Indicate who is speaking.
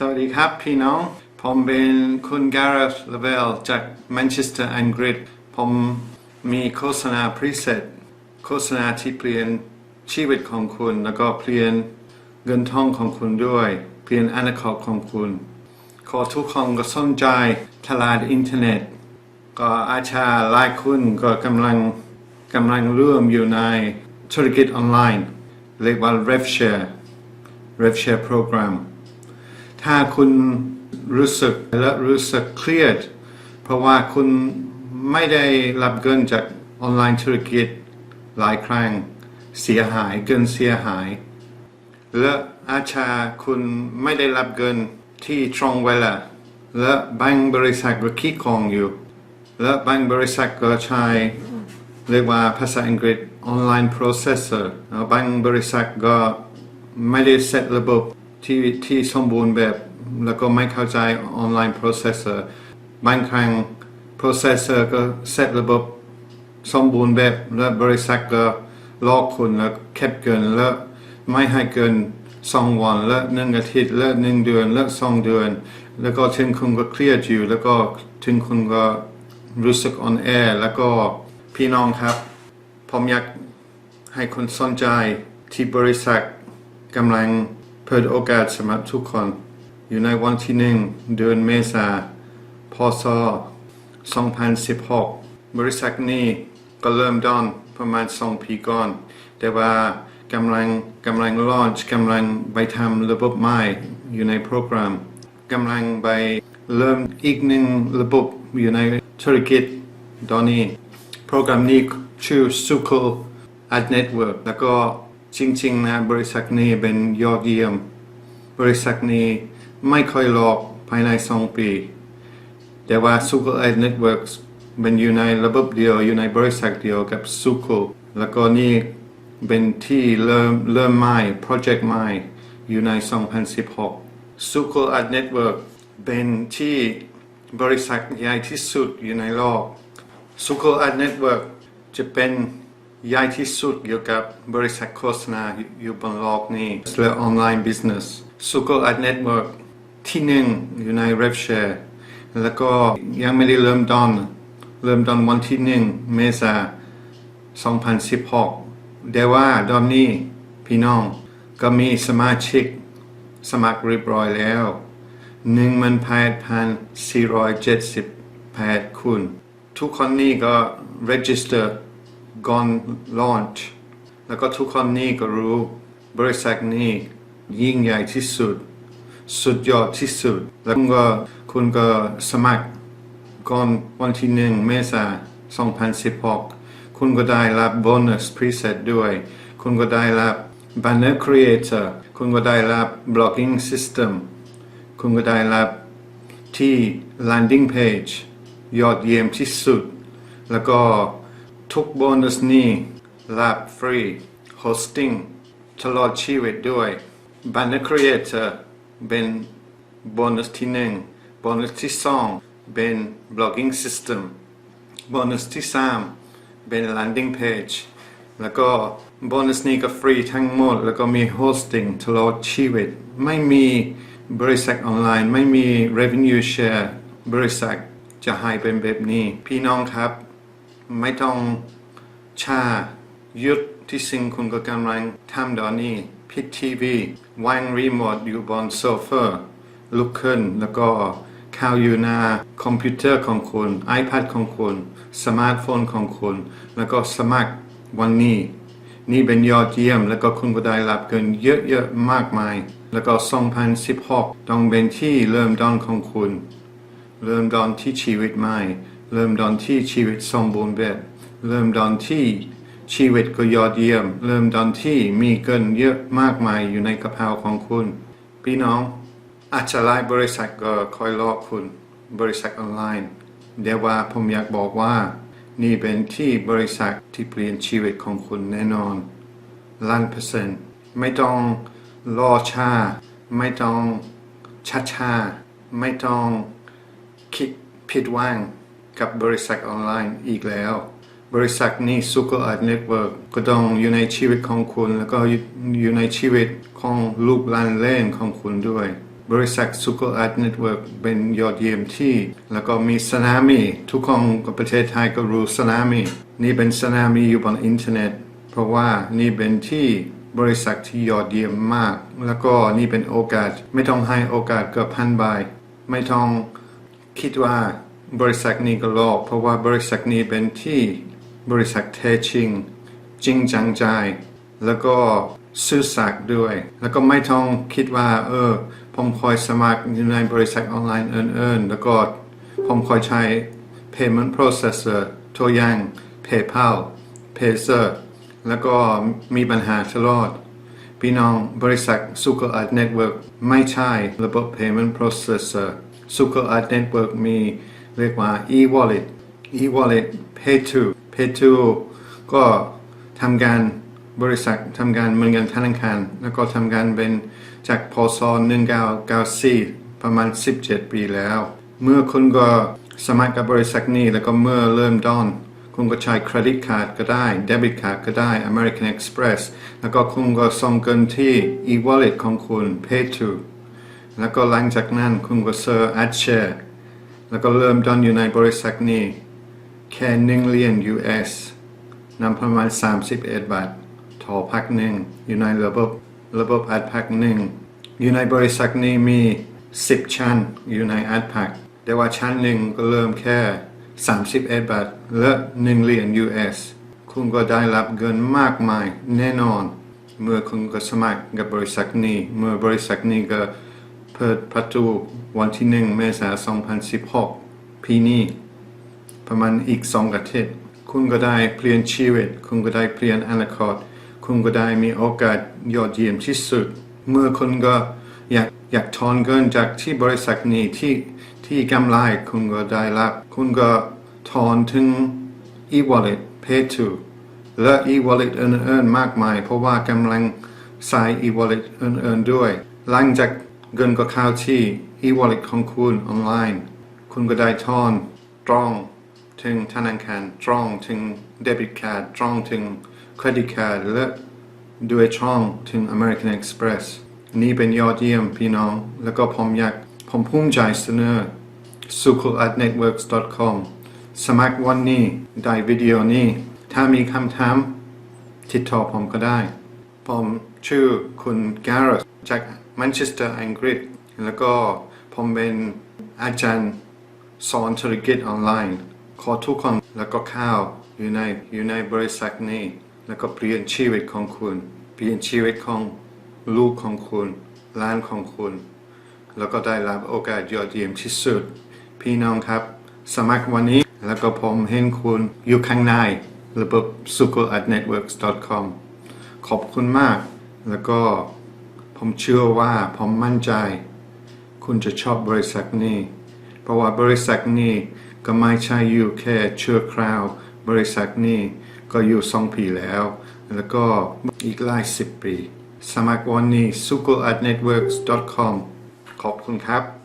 Speaker 1: สวัสดีครับพี่น้อง ผมเป็นคุณการ์ t เลเวลจากแมนเชสเตอร์อังกฤษ ผมมีโฆษณาพิเศษ โฆษณาที่เปลี่ยนชีวิตของคุณ แล้วก็เปลี่ยนเงินทองของคุณด้วย เปลี่ยนอนาคตของคุณ ขอทุกคนก็สนใจตลาดอินเทอร์เน็ต ก็อาชาหลายคุณก็กำลังกำลังร่วมอยู่ในธุรกิจออนไลน์เรียกว่า RevShare RevShare Program ถ้าคุณรู้สึกและรู้สึกเครียด เพราะว่าคุณไม่ได้รับเงินจากออนไลน์ธุรกิจหลายครั้งเสียหายเกินเสียหาย และอาชาคุณไม่ได้รับเงินที่ตรงเวลาและบางบริษัทก็คิดของอยู่ และบางบริษัทก็ใช้เรียกว่าภาษาอังกฤษ online processor แล้วบางบริษัทก็ไม่ได้เซตระบบ ที่ที่สมบูรณ์แบบ แล้วก็ไม่เข้าใจ online processor บางครั้ง processor ก็เซตระบบสมบูรณ์แบบและบริษัทก็ลอกคุณแล้วแคบเกินและไม่ให้เกินสองวันและหนึ่งอาทิตย์และหนึ่งเดือนและสองเดือน แล้วก็ถึงคุณก็เครียดอยู่ แล้วก็ถึงคุณก็รู้สึกอ่อนแอแล้วก็พี่น้องครับ ผมอยากให้คุณสนใจที่บริษัทกำลัง เปิดโอกาสสำหรับทุกคน อยู่ในวันที่หนึ่งเดือนเมษาพศ 2016 บริษัทนี้ก็เริ่มต้นประมาณสองปีก่อน แต่ว่ากำลังกำลังลอนช์กำลังไปทำระบบใหม่อยู่ในโปรแกรมกำลังไปเริ่มอีกหนึ่งระบบอยู่ในธุรกิจตอนนี้ โปรแกรมนี้ชื่อ s u k o Ad Network แล้วก็ จริงๆนะบริษัทนี้เป็นยอดเยี่ยม บริษัทนี้ไม่ค่อยหลอกภายในสองปี แต่ว่า s u k o Ad Networks เป็นอยู่ในระบบเดียวอยู่ในบริษัทเดียวกับ s u k o แล้วก็นี่เป็นที่เริ่มเริ่มใหม่โปรเจกต์ใหม่อยู่ใน 2016 s u k o Ad Network เป็นที่บริษัทใหญ่ที่สุดอยู่ในโลก s u k o Ad Network จะเป็น ใหญ่ที่สุดเกี่ยวกับบริษัทโฆษณาอยู่บนโลกนี้และออนไลน์บิสเนส s u k o Ad Network ที่หนึ่งอยู่ใน RevShare แล้วก็ยังไม่ได้เริ่มต้นเริ่มต้นวันที่หนึ่งเมษา2016แต่ว่าตอนนี้พี่น้องก็มีสมาชิกสมัครเรียบร้อยแล้ว18,478คุณทุกคนนี้ก็ register ก่อน launch แล้วก็ทุกคนนี้ก็รู้บริษัทนี้ยิ่งใหญ่ที่สุด สุดยอดที่สุด แล้วคุณก็คุณก็สมัครก่อนวันที่หนึ่งเมษายน2016 คุณก็ได้รับโบนัสพิเศษด้วย คุณก็ได้รับ Banner Creator คุณก็ได้รับ Blogging System คุณก็ได้รับที่ Landing Page ยอดเยี่ยมที่สุด แล้วก็ ทุกโบนัสนี้รับฟรี Hosting ตลอดชีวิตด้วย Banner Creator เป็นโบนัสที่หนึ่งโบนัสที่สองเป็น blogging system โบนัสที่สามเป็น landing page แล้วก็โบนัสนี้ก็ฟรีทั้งหมด แล้วก็มี hosting ตลอดชีวิต ไม่มีบริษัทออนไลน์ ไม่มี revenue share บริษัทจะให้เป็นแบบนี้ พี่น้องครับ ไม่ต้องชาหยุดที่สิ่งคุณก็กำลังทำตอนนี้พิดทีวีวางรีโมทอยู่บนโซฟาลุกขึ้นแล้วก็เข้าอยู่หน้าคอมพิวเตอร์ของคุณ iPad ของคุณ สมาร์ทโฟนของคุณ แล้วก็สมัครวันนี้ นี่เป็นยอดเยี่ยม แล้วก็คุณก็ได้รับเงินเยอะๆมากมาย แล้วก็ 2016 ต้องเป็นที่เริ่มต้นของคุณ เริ่มต้นที่ชีวิตใหม่ เริ่มต้นที่ชีวิตสมบูรณ์แบบเริ่มต้นที่ชีวิตก็ยอดเยี่ยม เริ่มต้นที่มีเงินเยอะมากมายอยู่ในกระเป๋าของคุณ พี่น้องอาจจะหลายบริษัทก็คอยลอกคุณ บริษัทออนไลน์เดี๋ยวว่าผมอยากบอกว่า นี่เป็นที่บริษัทที่เปลี่ยนชีวิตของคุณแน่นอนล้านเปอร์เซ็นต์ไม่ต้องรอช้าไม่ต้องช้าช้าไม่ต้องคิดผิดหวัง กับบริษัทออนไลน์อีกแล้ว บริษัทนี้สุขอัดเน็ตเวิร์กก็ต้องอยู่ในชีวิตของคุณ แล้วก็อยู่ในชีวิตของลูกหลานเล่นของคุณด้วย บริษัท s u k o Art Network เป็นยอดเยี่ยมที่ แล้วก็มีสนามีทุกคนกับประเทศไทยก็รู้สนามีนี่เป็นสนามีอยู่บนอินเทอร์เน็ต เพราะว่านี่เป็นที่บริษัทที่ยอดเยี่ยมมาก แล้วก็นี่เป็นโอกาสไม่ต้องให้โอกาสเกือบพันใบไม่ต้องคิดว่า บริษัทนี้ก็โลกเพราะว่าบริษัทนี้เป็นที่บริษัทแท้จริง จริงจังใจ แล้วก็ซื่อสัตย์ด้วย แล้วก็ไม่ต้องคิดว่าเออผมคอยสมัครอยู่ในบริษัทออนไลน์เอินๆแล้วก็ผมคอยใช้ payment processor ตัวอย่าง PayPal Pazer แล้วก็มีปัญหาตลอด พี่น้องบริษัท Super Art Network ไม่ใช่ระบบ payment processor Super Art Network มี เรียกว่า e-wallet e-wallet pay to pay to ก็ทำการบริษัททำการเหมือนกันธนาคาร แล้วก็ทำการเป็นจากพศ1994 ประมาณ 17 ปีแล้ว เมื่อคุณก็สมัครกับบริษัทนี้ แล้วก็เมื่อเริ่มต้นคุณก็ใช้เครดิตการ์ดก็ได้เดบิตการ์ดก็ได้ American Express แล้วก็คุณก็ส่งเงินที่ e-wallet ของคุณ Pay to แล้วก็หลังจากนั้นคุณก็เซอร์ Ad Share แแล้วก็เริ่มต้นอยู่ในบริษัทนี้แค่หนึ่งเหรียญ US นำประมาณ 31 บาทต่อพักหนึ่งอยู่ในระบบระบบอัดพักหนึ่งอยู่ในบริษัทนี้มี 10 ชั้นอยู่ในอัดพัก แต่ว่าชั้นหนึ่งก็เริ่มแค่ 31 บาทและ1เหรียญ US คุณก็ได้รับเงินมากมายแน่นอน เมื่อคุณก็สมัครกับบริษัทนี้ เมื่อบริษัทนี้ก็ เปิดประตูวันที่1เมษายน2016 ปีนี้ ประมาณอีกสองอาทิตย์คุณก็ได้เปลี่ยนชีวิต คุณก็ได้เปลี่ยนอนาคตคุณก็ได้มีโอกาสยอดเยี่ยมที่สุด เมื่อคุณก็อยากอยากถอนเงินจากที่บริษัทนี้ที่ที่กำไรคุณก็ได้รับ คุณก็ถอนถึง e-wallet pay to และ e-wallet อื่นๆมากมาย เพราะว่ากำลังใส่ e-wallet อื่นๆด้วย หลังจาก เงินก็เข้าที่ e-wallet ของคุณออนไลน์ คุณก็ได้ถอนตรองถึงธนาคารตรองถึงเดบิตการ์ดตรองถึงเครดิตการ์ดและด้วยช่องถึง American Express นี่เป็นยอดเยี่ยมพี่น้อง แล้วก็ผมอยากผมภูมิใจเสนอ s u k u at networks.com สมัครวันนี้ ได้วิดีโอนี้ ถ้ามีคำถามติดต่อผมก็ได้ ผมชื่อคุณการ์จาก แมนเชสเตอร์อังกฤษ แล้วก็ผมเป็นอาจารย์สอนธุรกิจออนไลน์ ขอทุกคนแล้วก็ข้าวอยู่ในอยู่ในบริษัทนี้ แล้วก็เปลี่ยนชีวิตของคุณ เปลี่ยนชีวิตของลูกของคุณล้านของคุณ แล้วก็ได้รับโอกาสยอดเยี่ยมที่สุด พี่น้องครับ สมัครวันนี้แล้วก็ผมเห็นคุณอยู่ข้างในระบบ s u k o at networks com ขอบคุณมาก แล้วก็ ผมเชื่อว่าผมมั่นใจ คุณจะชอบบริษัทนี้ เพราะว่าบริษัทนี้ก็ไม่ใช่อยู่แค่ชั่วคราว บริษัทนี้ก็อยู่สองปีแล้ว แล้วก็อีกหลายสิบปี สมัครวันนี้ s u k o at networks com ขอบคุณครับ